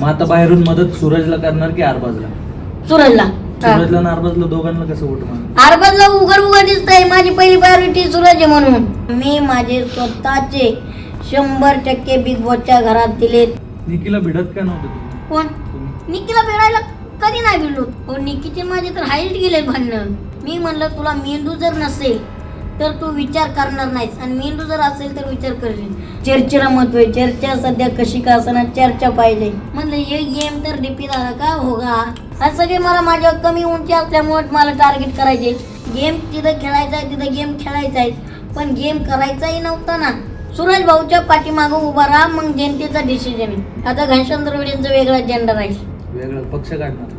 मग आता बाहेरून मदत सूरजला करणार की आरबाजला? सूरजला. सूरजला आणि दोघांना कसं वोट मारणार आरबाजला उघड उघड दिसतंय माझी पहिली प्रायोरिटी सूरज आहे म्हणून. मी माझे स्वतःचे शंभर टक्के बिग बॉसच्या घरात दिलेत निकीला भिडत का नव्हतं तुम्ही? कोण? तुम्ही. निकीला भेटायला कधी नाही भिडलो. हो निकीचे माझे तर हाईट गेले भांडणं. मी म्हणलं तुला मेंदू जर नसेल तर तू विचार करणार नाहीस. आणि मेंदू जर असेल तर विचार करशील. चर्चेला महत्त्व आहे. चर्चा सध्या कशी का असणार चर्चा पाहिजे. म्हणलं हे गेम तर डीपी झाला का हो का आज सगळे मला माझ्या कमी उंची असल्यामुळे मला टार्गेट करायचे. गेम तिथं खेळायचा आहे तिथं गेम खेळायचा आहे. पण गेम करायचाही नव्हता ना. सूरज भाऊच्या पाठीमागं उभा राहा मग जनतेचा डिसिजन आहे. आता घनश्याम द्रविडेंचं वेगळा जेंडर आहे. वेगळं पक्ष काढणार.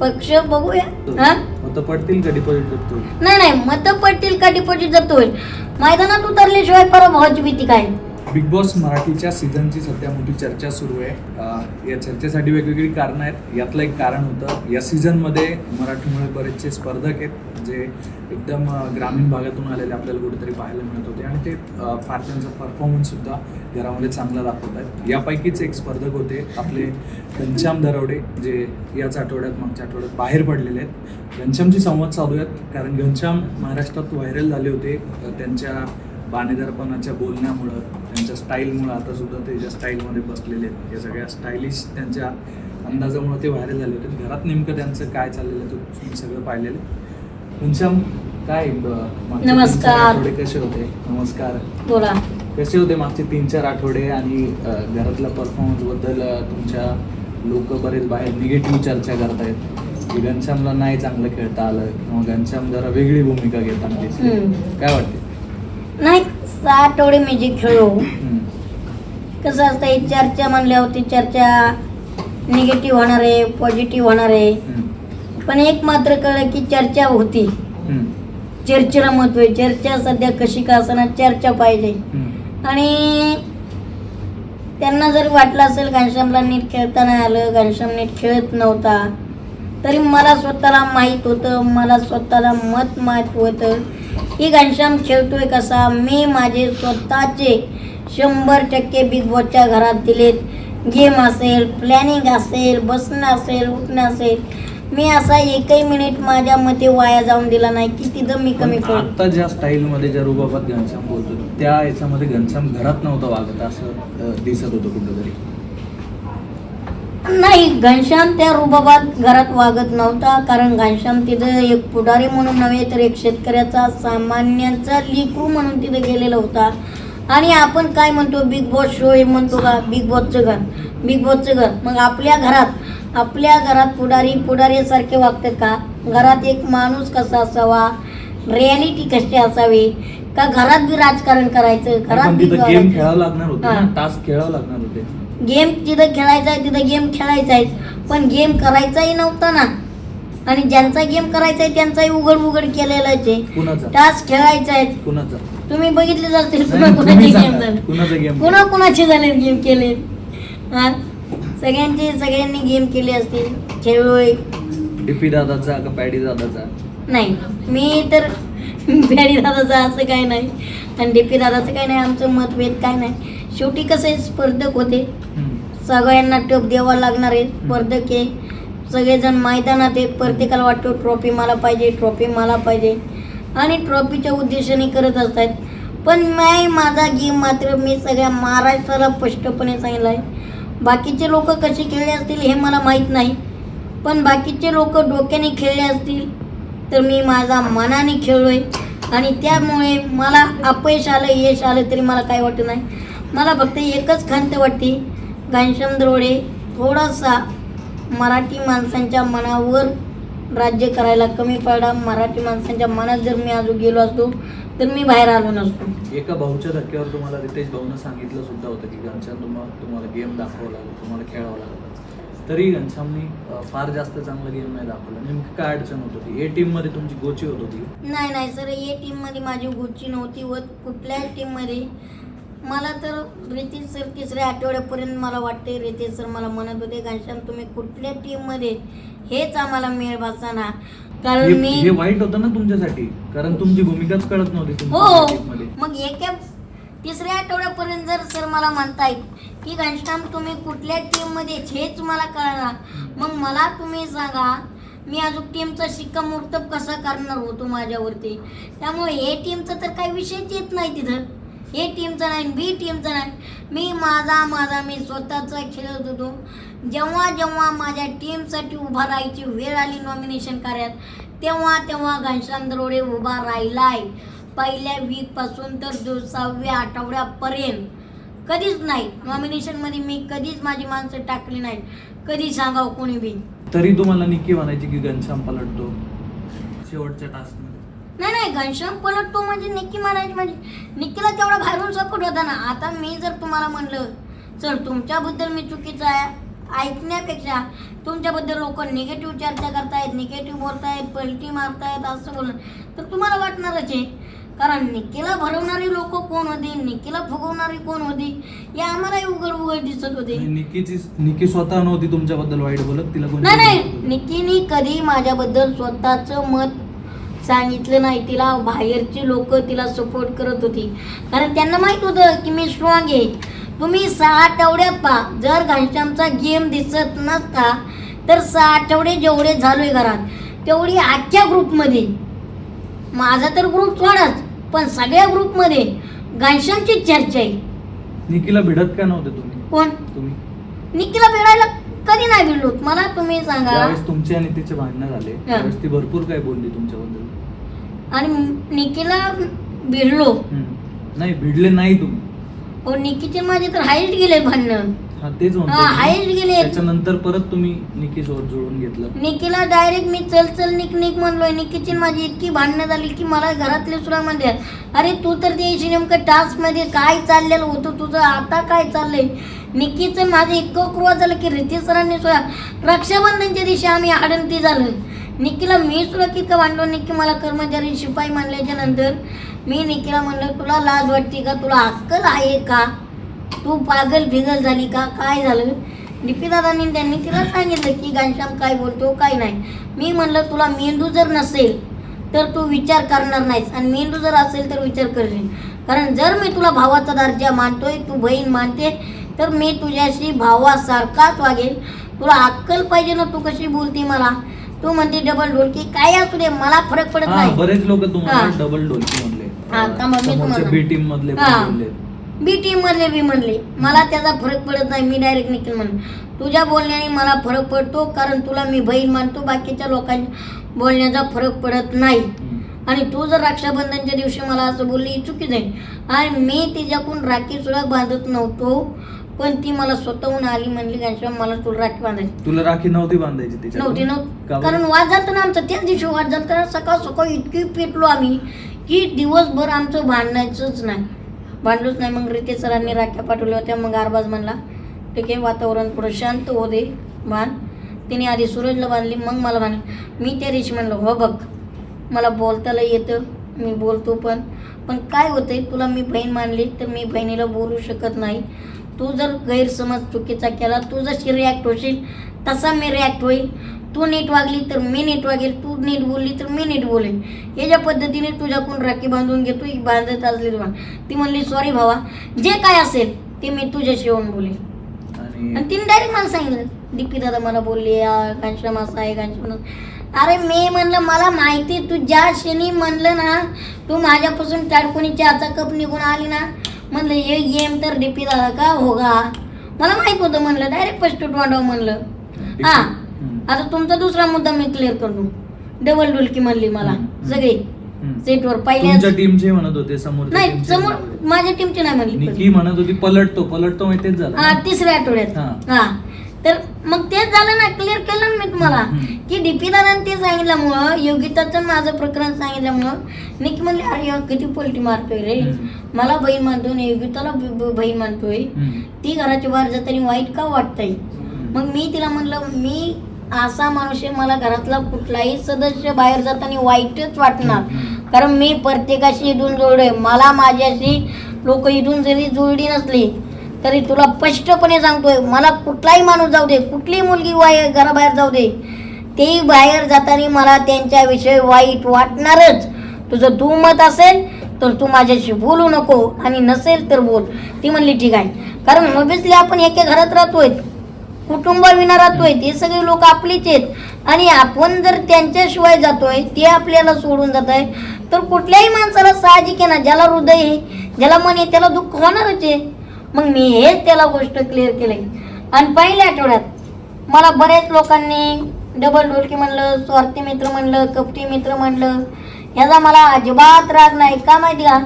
पक्ष बघूया. हा? तर पडतील का डिपॉझिट करतो नाही नाही मत पडतील का डिपॉझिट जप्त होईल? मैदानात उतरल्याशिवाय पराभवाची भीती काय? बिग बॉस मराठीच्या सीझनची सध्या मोठी चर्चा सुरू आहे. या चर्चेसाठी वेगवेगळी कारणं आहेत. यातलं एक कारण होतं या सीझनमध्ये मराठीमुळे बरेचसे स्पर्धक आहेत जे एकदम ग्रामीण भागातून आलेले आपल्याला कुठेतरी पाहायला मिळत होते. आणि ते फार त्यांचा परफॉर्मन्ससुद्धा घरामध्ये चांगला दाखवत आहेत. यापैकीच एक स्पर्धक होते आपले घनश्याम दरवडे जे याच आठवड्यात मागच्या आठवड्यात बाहेर पडलेले आहेत. घनश्यामची संवाद साधूयात कारण घनश्याम महाराष्ट्रात व्हायरल झाले होते त्यांच्या बाणेदारपणाच्या बोलण्यामुळं. त्यांच्या स्टाईलमुळं आता सुद्धा ते ज्या स्टाईलमध्ये बसलेले आहेत या सगळ्या स्टायलिश त्यांच्या अंदाजामुळे ते व्हायरल झाले होते घरात नेमकं त्यांचं काय चाललेलं आहे ते तुम्ही सगळं पाहिलेलं. घनश्याम काय नमस्कार. कसे होते नमस्कार बोला कसे होते मागचे तीन चार आठवडे आणि घरातल्या परफॉर्मन्सबद्दल तुमच्या लोक बरेच बाहेर निगेटिव्ह चर्चा करतायत की घनश्यामला नाही चांगलं खेळता आलं किंवा घनश्याम जरा वेगळी भूमिका घेताना दिसली. काय वाटते नाही सहा आठवडे मी जे खेळलो हम्म. कसं असतं ही चर्चा म्हणल्यावर ती चर्चा निगेटिव्ह होणार आहे पॉझिटिव्ह होणार आहे. पण एक मात्र कळलं की चर्चा होती. चर्चेला महत्त्व आहे चर्चा सध्या कशी का असणार चर्चा पाहिजे. आणि त्यांना जर वाटलं असेल घनश्यामला नीट खेळता नाही आलं घनश्याम नीट खेळत नव्हता तरी मला स्वतःला माहीत होतं मला स्वतःला मत माहीत होतं की घनश्याम खेळतोय कसा मी माझे स्वतःचे शंभर टक्के बिग बॉसच्या घरात दिलेत. गेम असेल प्लॅनिंग असेल बसणं असेल उठणं असेल. मी असा एकही मिनिट माझ्या मते वाया जाऊन दिला नाही की तिथं मी कमी पण आता ज्या स्टाईलमध्ये ज्या रुबाबात घनश्याम बोलतो त्या याच्यामध्ये घनश्याम घरात नव्हतं वागत असं अ, दिसत होतं कुठंतरी. नाही घनश्याम त्या रुबाबात घरात वागत नव्हता कारण घनश्याम तिथं एक पुढारी म्हणून नव्हे तर एक शेतकऱ्याचा सामान्यांचा लिकरू म्हणून तिथं गेलेला होता. आणि आपण काय म्हणतो बिग बॉस शो हे म्हणतो का? बिग बॉसचं घर. बिग बॉसचं घर. मग आपल्या घरात आपल्या घरात पुढारी पुढारीसारखे वागतात का? घरात एक माणूस कसा असावा? रियालिटी कशी असावी? का घरात बी राजकारण करायचं? घरात गेम खेळावं लागणार होते टास्क खेळावं लागणार होते. गेम जिथं खेळायचा आहे तिथं गेम खेळायचा आहे. पण गेम करायचाही नव्हता ना. आणि ज्यांचा गेम करायचा आहे त्यांचाही उघड उघड केलेलाच आहे. टास्क खेळायचा आहे. तुम्ही बघितले नाही, कुणा कुणाचे. गेम झाले. गेम? कुणा कुणाचे झाले गेम केले? हा? सगळ्यांचे सगळ्यांनी गेम केले असतील. खेळलोय. डीपी दादाचा का पॅडी दादाचा? नाही. मी तर बॅडी दादाचं असं काय नाही. आणि डीपी दादाचं काय नाही आमचं मतभेद काय नाही. शेवटी कसं स्पर्धक होते. सगळ्यांना टप द्यावा लागणार आहे. स्पर्धक आहे. सगळेजण मैदानात आहेत प्रत्येकाला वाटतो ट्रॉफी मला पाहिजे ट्रॉफी मला पाहिजे. आणि ट्रॉफीच्या उद्देशाने करत असतात. पण मी माझा गेम मात्र मी सगळ्या महाराष्ट्राला स्पष्टपणे सांगितलं आहे. बाकीचे लोक कसे खेळले असतील हे मला माहीत नाही. पण बाकीचे लोक डोक्याने खेळले असतील तर मी माझा मनाने खेळलोय. आणि त्यामुळे मला अपयश आलं यश आलं तरी मला काय वाटत नाही. मला फक्त एकच खंत वाटते घनश्याम द्रोडे थोडासा मराठी माणसांच्या मनावर राज्य करायला कमी पडला. मराठी माणसांच्या मनात जर मी अजून गेलो असतो तर मी बाहेर आलो नसतो. एका भाऊच्या धक्क्यावर तुम्हाला रितेश भाऊनं सांगितलं सुद्धा होतं की घनश्याम तुम्हाला तुम्हाला गेम दाखवावं लागेल तुम्हाला खेळावं लागेल. तरी घनश्यामनी फार जास्त चांगलं गेम नाही दाखवलं. नेमकं काय अडचण होत होती? ए टीममध्ये तुमची गोची होत होती? नाही नाही सर ए टीममध्ये माझी गुच्ची नव्हती व कुठल्याच टीममध्ये मला तर रितेश सर तिसऱ्या आठवड्यापर्यंत मला वाटते रितेश सर मला म्हणत होते घनश्याम तुम्ही कुठल्या टीममध्ये हेच आम्हाला मेळ ना कारण हे मी हे वाईट होतं ना तुमच्यासाठी. कारण तुमची भूमिकाच कळत नव्हती हो. तुमच्या मग एका तिसऱ्या आठवड्यापर्यंत जर सर मला म्हणतायत की घनश्याम तुम्ही कुठल्या टीममध्ये हेच मला कळणार. मग मला तुम्ही सांगा मी अजून टीमचा शिक्कामोर्तब कसा करणार होतो माझ्यावरती? त्यामुळे ए टीमचा तर काही विषयच येत नाही तिथं. ए टीमचा नाही बी टीमचा नाही. मी माझा माझा मी स्वतःचा खेळत होतो. जेव्हा जेव्हा माझ्या टीमसाठी उभा राहायची वेळ आली नॉमिनेशन कार्यात तेव्हा तेव्हा घनश्याम दरोडे उभा राहिला आहे पहिल्या वीकपासून तर दिवसाव्या आठवड्यापर्यंत. कधीच नाही. नॉमिनेशनमध्ये मी कधीच माझी माणसं टाकली नाहीत. कधी सांगावं कोणी बी. तरी तुम्हाला निक्की म्हणायची की घनश्याम पलटतो. शेवटच्या टास्कमध्ये नाही नाही घनश्याम पलटतो म्हणजे निक्की म्हणायची म्हणजे निक्कीला तेवढा बाहेरून सपोर्ट होता ना आता मी जर तुम्हाला म्हणलं चल तुमच्याबद्दल मी चुकीचं आहे ऐकण्यापेक्षा तुमच्याबद्दल लोक निगेटिव्ह चर्चा करतायत निगेटिव्ह बोलतायत पलटी मारतायत असं बोलणं तर तुम्हाला वाटणारच आहे कारण निक्कीला भरवणारी लोक कोण होती निक्कीला फुगवणारी कोण होती हे आम्हालाही उघड उघड दिसत होते. निक्कीची निक्की स्वतः नव्हती तुमच्याबद्दल वाईट बोलत तिला नाही नाही निक्कीने कधी माझ्याबद्दल स्वतःचं मत सांगितलं नाही. तिला बाहेरची लोक तिला सपोर्ट करत होती. कारण त्यांना माहीत होतं की मी स्ट्रॉंग आहे. तुम्ही सहा आठवड्यात पहा. जर घनश्यामचा गेम दिसत नसता तर सहा आठवडे जेवढे झालोय घरात तेवढी आजच्या ग्रुपमध्ये माझा तर ग्रुप सोडाच पण सगळ्या ग्रुपमध्ये घनश्यामची चर्चा आहे. निक्कीला भिडत का नव्हते तुम्ही? कोण? तुम्ही. निक्कीला भेटायला कधी नाही भिडलो मला तुम्ही सांगा. ज्यावेळेस तुमचे आणि तिचे भांडणं झाले. त्यावेळेस ती भरपूर काय बोलली तुमच्याबद्दल. आणि निकीला भिडलो. हम्म. नाही भिडले नाही तुम्ही. हो निकीचे माझे तर हाईट गेले भांडणं. हा तेच हा हाईट मी. गेले. त्याच्यानंतर परत तुम्ही निक्की सोबत जुळून घेतलं. निकीला डायरेक्ट मी चल चल निक निक म्हणलोय. निकीची आणि माझी इतकी भांडणं झाली की मला घरातले सुद्धा म्हणते अरे तू तर त्याशी नेमकं टास्कमध्ये काय चाललेलं होतं? तुझं आता काय चाललंय? निकीचं माझं इतकं क्रोध झालं की रिती सरांनी सुद्धा रक्षाबंधनच्या दिवशी आम्ही आडंती झालो निकीला मी सुद्धा कितकं भांडलो निकी मला कर्मचारी शिपाई मानल्याच्या नंतर मी निकीला म्हणलं तुला लाज वाटते का? तुला अक्कल आहे का? तू पागल बिगल झाली का? काय झालं? लिपीदादांनी त्यांनी तिला सांगितलं की घनश्याम काय बोलतो? काय नाही. मी म्हणलं तुला मेंदू जर नसेल तर तू विचार करणार नाहीस. आणि मेंदू जर असेल तर विचार करशील. कारण जर मी तुला भावाचा दर्जा मानतोय तू बहीण मानते तर मी तुझ्याशी भावासारखाच वागेल तुला अक्कल पाहिजे ना तू कशी बोलते मला? तू म्हणते डबल ढोलकी काय असू दे मला फरक पडत हा नाही. बरेच लोक तुम्हाला हा. डबल डोलकी म्हणले. हा, का मग मी तुम्हाला- बी टीम मधले पण हा. बोलले. बी टीम मधले बी म्हणले मला त्याचा फरक पडत नाही मी डायरेक्ट निखिल म्हणले तुझ्या बोलण्याने मला फरक पडतो कारण तुला मी बहीण मानतो बाकीच्या लोकांच्या बोलण्याचा फरक पडत नाही. हम्म. आणि तू जर रक्षाबंधनच्या दिवशी मला असं बोलली ही चुकीच आहे आणि मी तिच्याकडून राखी सुद्धा बांधत नव्हतो पण ती मला स्वतःहून आली म्हणली घनश्याम मला तुला राखी बांधायची. तुला राखी नव्हती बांधायची तिच्या नव्हती का नव्हती बरं? कारण वाद झालता ना आमचा त्याच दिवशी वाद झालता ना सकाळ सकाळ इतकी पेटलो आम्ही की दिवसभर आमचं भांडणायचंच नाही. भांडलोच नाही. मग रितेश सरांनी राख्या पाठवल्या होत्या. मग आरबाज म्हणला ठीक आहे वातावरण थोडं शांत होऊ दे बांध तिने आधी सूरजला बांधली मग मला बांधली. मी त्या दिवशी म्हणलं हो बघ मला बोलताला येतं मी बोलतो पण पण काय होतंय तुला मी बहीण मानली तर मी बहिणीला बोलू शकत नाही. तू जर गैरसमज चुकीचा केला तू जशी रिॲक्ट होशील तसा मी रिॲक्ट होईल. तू नीट वागली तर मी नीट वागेल तू नीट बोलली तर मी नीट बोलेन याच्या पद्धतीने तुझ्याकडून राखी बांधून घेतो बांधत असली तुला ती म्हणली सॉरी भावा जे काय असेल ते मी तुझ्याशी येऊन बोलेन आणि तिने डायरेक्ट मला सांगितलं दीप्ती दादा मला बोलली "आ, घनश्याम असा आहे घनश्याम असं." अरे मी म्हणलं मला माहिती तू ज्या क्षणी म्हणलं ना तू माझ्यापासून टाळकोणी चहाचा कप निघून आली ना म्हणलं हे गेम तर डीपी दादा का? हो गा मला माहीत होतं म्हणलं डायरेक्ट फर्स्ट टोंडाव म्हणलं. हा. आता तुमचा दुसरा मुद्दा मी क्लिअर करतो. डबल डुलकी म्हणली मला. सगळे. सेटवर पहिल्या तुमच्या टीमचे म्हणत होते समोर नाही समोर माझ्या टीमची नाही म्हणली म्हणत होती पलटतो पलटतो माहिती तेच झालं हा? तिसऱ्या आठवड्यात. हा. तर मग तेच झालं ना क्लिअर केलं ना मी तुम्हाला. की डीपी दादाने ते सांगितल्यामुळं योगिताचं माझं प्रकरण सांगितल्यामुळं निकी म्हणले अरे किती पलटी मारतोय रे. मला बहीण मानतोय आणि योगिताला बहीण मानतोय. ती घराच्या बाहेर जाताना वाईट का वाटतंय. मग मी तिला म्हणलं मी असा माणूस आहे मला घरातला कुठलाही सदस्य बाहेर जाताना वाईटच वाटणार. कारण मी प्रत्येकाशी इथून जोडे मला माझ्याशी लोक इथून जरी जोडली नसली तरी तुला स्पष्टपणे सांगतोय मला कुठलाही माणूस जाऊ दे कुठलीही मुलगी वाय घराबाहेर जाऊ दे तेही बाहेर जाताना मला त्यांच्याविषयी वाईट वाटणारच. तुझं तू मत असेल तर तू माझ्याशी बोलू नको. आणि नसेल तर बोल. ती म्हणली ठीक आहे. कारण ऑब्विसली आपण एका घरात राहतोय कुटुंबाविना राहतोय ते सगळे लोक आपलीच आहेत. आणि आपण जर त्यांच्याशिवाय जातोय ते आपल्याला सोडून जात आहे तर कुठल्याही माणसाला साहजिक आहे ना ज्याला हृदय आहे ज्याला मन आहे त्याला दुःख होणारच आहे. मग मी हेच त्याला गोष्ट क्लिअर केली आणि पहिल्या आठवड्यात मला बरेच लोकांनी डबल डोलकी म्हणलं स्वार्थी मित्र म्हणलं कपटी मित्र म्हणलं. ह्याचा मला अजिबात राग नाही. का माहिती का?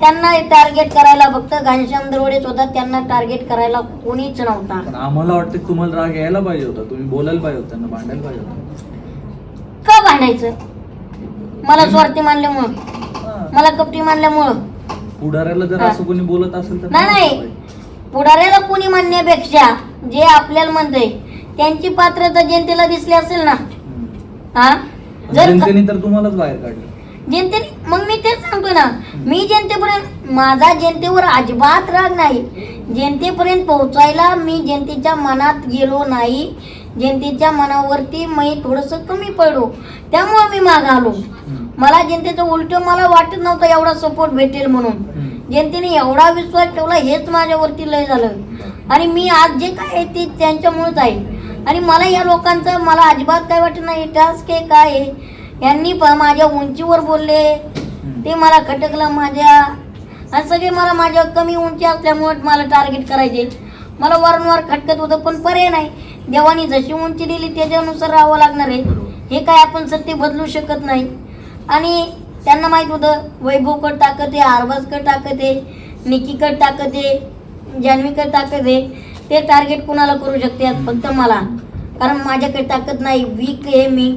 त्यांना टार्गेट करायला फक्त घनश्याम दरोडेच होता त्यांना टार्गेट करायला कोणीच नव्हता. आम्हाला वाटतं तुम्हाला राग यायला पाहिजे होता. तुम्ही बोलायला पाहिजे होतं त्यांना भांडायला पाहिजे होतं. का भांडायचं? मला स्वार्थी मानल्यामुळं. मला कपटी मानल्यामुळं. पुढाऱ्याला जर हा. असं कोणी बोलत असेल तर नाही नाही. पुढाऱ्याला कोणी म्हणण्यापेक्षा जे आपल्याला म्हणतंय त्यांची पात्रता जनतेला दिसली असेल ना. हम्म. हा? जर जनतेने तर तुम्हालाच बाहेर काढलं. जनतेने मग मी तेच सांगतो ना. मी जनतेपर्यंत माझा जनतेवर अजिबात राग नाही. जनतेपर्यंत पोहोचायला मी जनतेच्या मनात गेलो नाही. जनतेच्या मनावरती मी थोडंसं कमी पडलो. त्यामुळे मी माग आलो. हम्म. मला जनतेचं उलट मला वाटत नव्हतं एवढा सपोर्ट भेटेल म्हणून. जनतेने एवढा विश्वास ठेवला हेच माझ्यावरती लय झालं. आणि मी आज जे काय आहे ते त्यांच्यामुळेच आहे. आणि मला या लोकांचं मला अजिबात काय वाटत नाही टास्क हे काय आहे. यांनी माझ्या उंचीवर बोलले ते मला खटकलं माझ्या. आणि सगळे मला माझ्या कमी उंची असल्यामुळे मला टार्गेट करायचे. मला वारंवार खटकत होतं पण पर्याय नाही. देवानी जशी उंची दिली त्याच्यानुसार राहावं लागणार आहे. हे काय आपण सत्य बदलू शकत नाही. आणि त्यांना माहीत होतं वैभवकड ताकद आहे आरबाजकड ताकद आहे निकीकड ताकद आहे जान्हवीकड ताकद आहे ते टार्गेट कुणाला करू शकते फक्त मला. कारण माझ्याकडे ताकद नाही वीक आहे मी.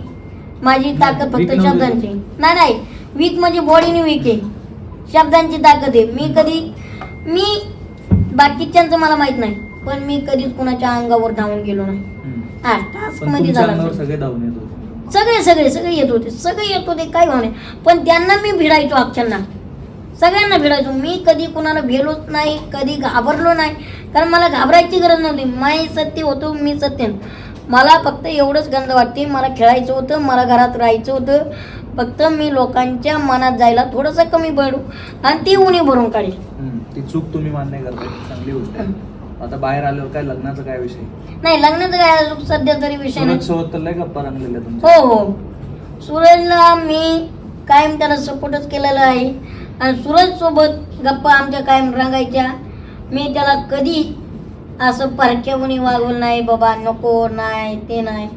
माझी ताकद फक्त. शब्दांची. नाही नाही वीक म्हणजे बॉडीने वीक आहे. शब्दांची ताकद आहे. मी कधी मी बाकीच्यांचं मला माहीत नाही पण मी कधीच कुणाच्या अंगावर धावून गेलो नाही. हा टास्कमध्ये झाला. सगळे सगळे सगळे येत होते. सगळे येत होते काय भावने पण त्यांना मी भिडायचो अक्षरना सगळ्यांना भिडायचो. मी कधी कुणाला भेलोच नाही कधी घाबरलो नाही. कारण मला घाबरायची गरज नव्हती. माही सत्य होतो मी सत्य. मला फक्त एवढंच गंध वाटते. मला खेळायचं होतं मला घरात राहायचं होतं. फक्त मी लोकांच्या मनात जायला थोडंसं कमी पडू आणि ती उणी भरून काढेल. ती चूक तुम्ही मान्य करताय. चांगली गोष्ट आता बाहेर आल्यावर काय लग्नाचा काय विषय? नाही लग्नाचं काय अजून सध्या तरी विषय नाही. सोबत तर लय गप्पा रंगलेल्या तुमच्या. हो हो. सूरजला मी कायम त्याला सपोर्टच केलेला आहे. आणि सूरज सोबत गप्पा आमच्या कायम रंगायच्या. मी त्याला कधी असं परक्यामुनी वागवलं नाही बाबा नको नाही ते नाही.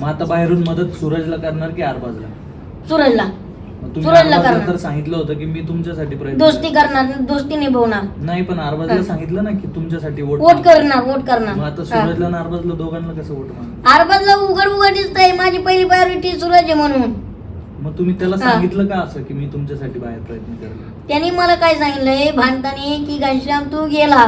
मग आता बाहेरून मदत सूरजला करणार की आरबाजला सूरजला. तुम्ही सूरजला आरबाजला करणार. तर सांगितलं होतं की मी तुमच्यासाठी प्रयत्न दोस्ती करेन. करणार दोस्ती निभवणार नाही पण आरबाजला हा. सांगितलं ना की तुमच्यासाठी वोट. करणार वोट करणार आता हा. सूरजला आणि आरबाजला दोघांना कसं वोट मागणार आरबाजला उघड उघड दिसतंय माझी पहिली प्रायोरिटी सूरज आहे म्हणून मग तुम्ही त्याला हा. सांगितलं का असं की मी तुमच्यासाठी बाहेर प्रयत्न करेन त्यांनी मला काय सांगितलंय भांडताना की घनश्याम तू गेला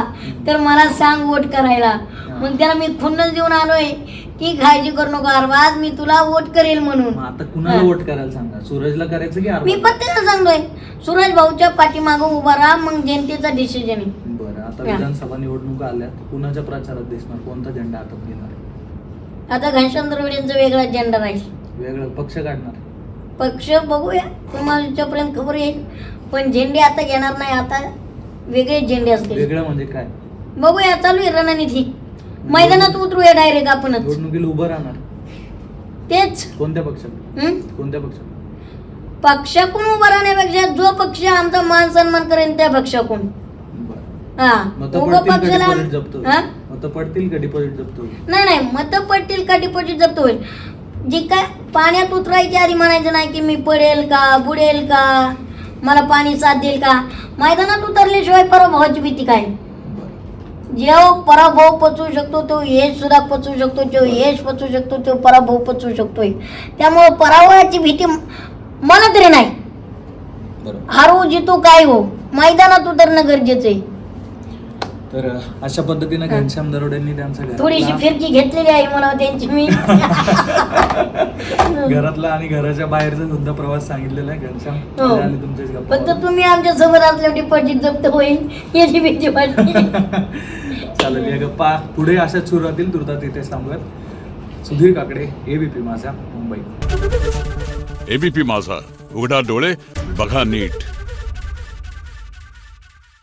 तर मला सांग वोट करायला मग त्याला मी खुन्नच देऊन आलोय की काळजी करू नको अरबाज मी तुला वोट करेल म्हणून. मग आता कुणाला. वोट करायला सांगा सूरजला करायचं की मी आरबाज प्रत्येकाला सांगतोय. सूरज भाऊच्या पाठीमागं उभा राहा मग जनतेचा डिसिजन आहे. बरं आता हा. विधानसभा निवडणुका आल्यात कुणाच्या प्रचारात दिसणार? कोणता झेंडा हातात घेणार? आता घनश्याम द्रविडेंचा वेगळा जेंडर आहे वेगळं पक्ष काढणार? पक्ष बघूया तुम्हाच्यापर्यंत खबर येईल. पण झेंडे आता घेणार नाही आता वेगळे झेंडे असतील. वेगळं म्हणजे काय? बघूया चालू आहे रणनीती. मैदानात उतरूया डायरेक्ट आपणच. निवडणुकीला उभं राहणार. तेच. कोणत्या पक्षात? हं? कोणत्या पक्षात? पक्षाकडून उभा राहण्यापेक्षा जो पक्ष आमचा मान सन्मान करेन त्या पक्षाकडून. बरं. हा. मत उभं पडतील का पक्षाला डिपॉझिट जप्त होईल? हा? मत पडतील का डिपॉझिट जप्त होईल? नाही नाही. मत पडतील का डिपॉझिट जप्त होईल? जे काय पाण्यात उतरायच्या आधी म्हणायचं नाही की मी पडेल का बुडेल का मला पाणी साथ देईल का? मैदानात उतरल्याशिवाय पराभवाची भीती काय? बरं जो पराभव पचवू शकतो तो यश सुद्धा पचवू शकतो जो यश पचवू शकतो तो पराभव पचवू शकतोय. त्यामुळे पराभवाची भीती मला तरी नाही. हारू जितो काय हो मैदानात उतरणं गरजेचं आहे तर अशा पद्धतीनं. घनश्याम दरोडेंनी त्यांचा थोडीशी घरातला फिरकी घेतलेली आहे मला त्यांची मी. घरातला आणि घराच्या बाहेरचा सुद्धा प्रवास सांगितलेला आहे घनश्याम. हो. मजा आली तुमच्याशी गप्पा फक्त मारून. तुम्ही आमच्यासोबत असल्या डिपॉझिट जप्त होईल. याची भीती वाटते. चालेल आहे. गप्पा. पुढे अशाच सुरू राहतील तुर्तात तिथे थांबूयात. सुधीर काकडे एबीपी माझा मुंबई. एबीपी माझा. उघडा डोळे बघा नीट.